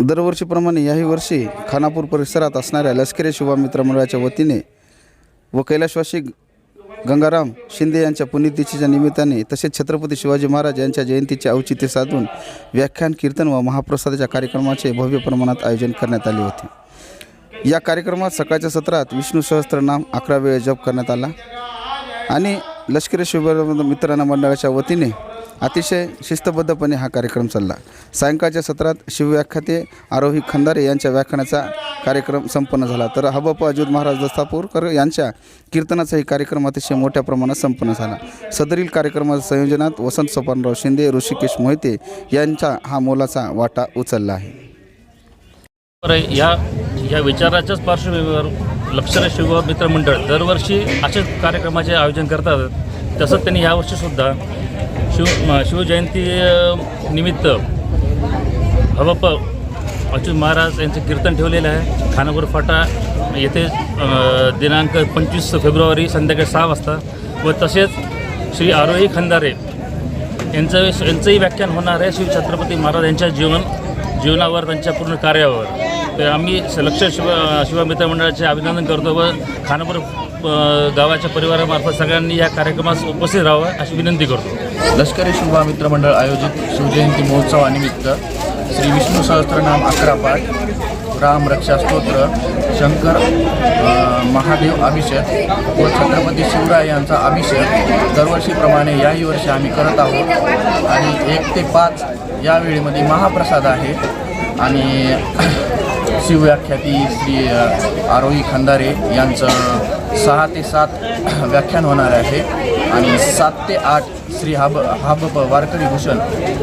दरवर्षीप्रमाणे याही वर्षी खानापूर परिसरात असणाऱ्या लष्करी शिवा मित्र मंडळाच्या वतीने व कैलाशवासी गंगाराम शिंदे यांच्या पुण्यतिथीच्या निमित्ताने तसेच छत्रपती शिवाजी महाराज यांच्या जयंतीचे औचित्य साधून व्याख्यान कीर्तन व महाप्रसादाच्या कार्यक्रमाचे भव्य प्रमाणात आयोजन करण्यात आले होते. या कार्यक्रमात सकाळच्या सत्रात विष्णू सहस्त्रनाम अकरा वेळ जप करण्यात आला आणि लष्करी शिव मित्रांना मंडळाच्या वतीने अतिशय शिस्तबद्धपणे हा कार्यक्रम चालला. सायंकाळच्या सत्रात शिवव्याख्याते आरोही खंदारे यांच्या व्याख्यानाचा कार्यक्रम संपन्न झाला. तर हबप अजूद महाराज दस्तापूरकर यांच्या कीर्तनाचाही कार्यक्रम अतिशय मोठ्या प्रमाणात संपन्न झाला. सदरील कार्यक्रमाच्या संयोजनात वसंत सोपानराव शिंदे ऋषिकेश मोहिते यांचा हा मोलाचा वाटा उचलला आहे. या या विचाराच्याच पार्श्वभूमीवर लक्षणे शिव मित्रमंडळ दरवर्षी असेच कार्यक्रमाचे आयोजन करतात. तसंच त्यांनी यावर्षीसुद्धा शिव म- शिवजयंती निमित्त हवप अच्युत महाराज यांचं कीर्तन ठेवलेलं आहे. खानापूर फाटा येथे दिनांक पंचवीस फेब्रुवारी संध्याकाळी सहा वाजता व तसेच श्री आरोही खंदारे यांचं यांचंही व्याख्यान होणार आहे श्री छत्रपती महाराज यांच्या जीवन जीवनावर त्यांच्या पूर्ण कार्यावर. तर आम्ही लक्ष शिव शिवा मित्र मंडळाचे अभिनंदन करतो व खानापूर गावाच्या परिवारामार्फत सगळ्यांनी या कार्यक्रमास उपस्थित राहावं अशी विनंती करतो. लष्करी शुभा मित्रमंडळ आयोजित शिवजयंती महोत्सवानिमित्त श्री विष्णू सहस्त्रनाम अकरा पाठ राम रक्षा स्तोत्र शंकर महादेव अभिषेक व छत्रपती शिवराय यांचा अभिषेक दरवर्षीप्रमाणे याही वर्षी आम्ही करत आहोत. आणि एक ते पाच या वेळेमध्ये महाप्रसाद आहे. आणि शिवव्याख्याती श्री आरोही खंदारे यांचं सहा ते सात व्याख्यान होणार आहे. आणि सात ते आठ श्री हाब हाबप वारकरी भूषण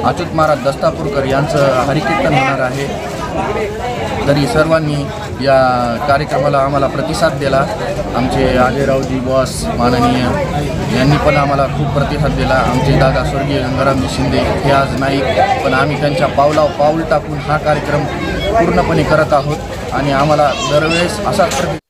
अच्युत महाराज दस्तापूरकर यांचं हरिकीर्तन होणार आहे. तरी सर्वांनी या कार्यक्रमाला आम्हाला प्रतिसाद दिला. आमचे अजयरावजी बॉस माननीय यांनी पण आम्हाला खूप प्रतिसाद दिला. आमचे दादा स्वर्गीय गंगारामजी शिंदे हे आज नाईक पण आम्ही त्यांच्या पावलाव पाऊल टाकून हा कार्यक्रम पूर्णपणे करत आहोत आणि आम्हाला दरवेळेस असाच प्रति